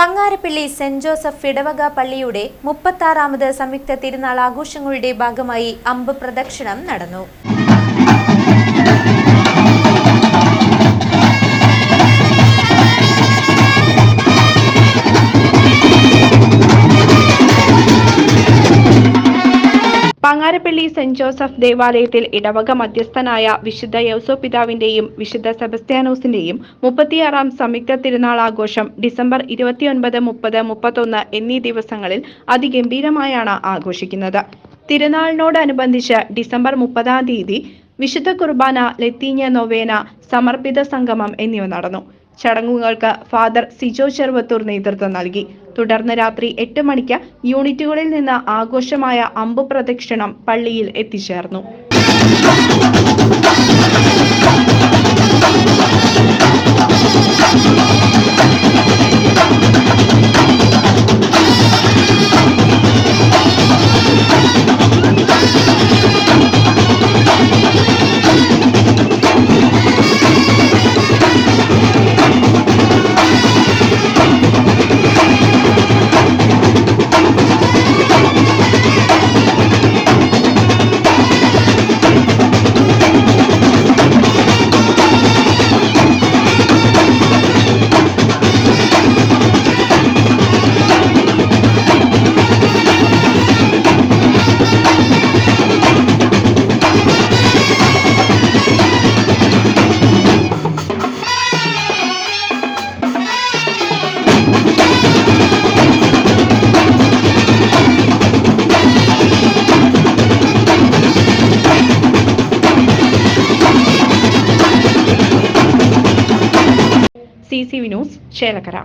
Pangarappilly saint Joseph ഇടവക പള്ളിയുടെ മുപ്പത്താറാമത് സംയുക്ത തിരുനാൾ ആഘോഷങ്ങളുടെ ഭാഗമായി അമ്പ് പ്രദക്ഷിണം നടന്നു. പങ്ങാരപ്പള്ളി സെന്റ് ജോസഫ് ദേവാലയത്തിൽ ഇടവക മധ്യസ്ഥനായ വിശുദ്ധ യൗസോ പിതാവിന്റെയും വിശുദ്ധ സെബസ്ത്യാനോസിന്റെയും മുപ്പത്തിയാറാം സംയുക്ത തിരുനാൾ ആഘോഷം ഡിസംബർ ഇരുപത്തിയൊൻപത് മുപ്പത് മുപ്പത്തൊന്ന് എന്നീ ദിവസങ്ങളിൽ അതിഗംഭീരമായാണ് ആഘോഷിക്കുന്നത്. തിരുനാളിനോടനുബന്ധിച്ച് ഡിസംബർ മുപ്പതാം തീയതി വിശുദ്ധ കുർബാന ലത്തീഞ്ഞ നൊവേന സമർപ്പിത സംഗമം എന്നിവ നടന്നു. ചടങ്ങുകൾക്ക് ഫാദർ സിജോ ചെറുവത്തൂർ നേതൃത്വം നൽകി. തുടർന്ന് രാത്രി എട്ട് മണിക്ക് യൂണിറ്റുകളിൽ നിന്ന് ആഘോഷമായ അമ്പു പ്രദക്ഷിണം പള്ളിയിൽ എത്തിച്ചേർന്നു. C C Vinos Chelakkara.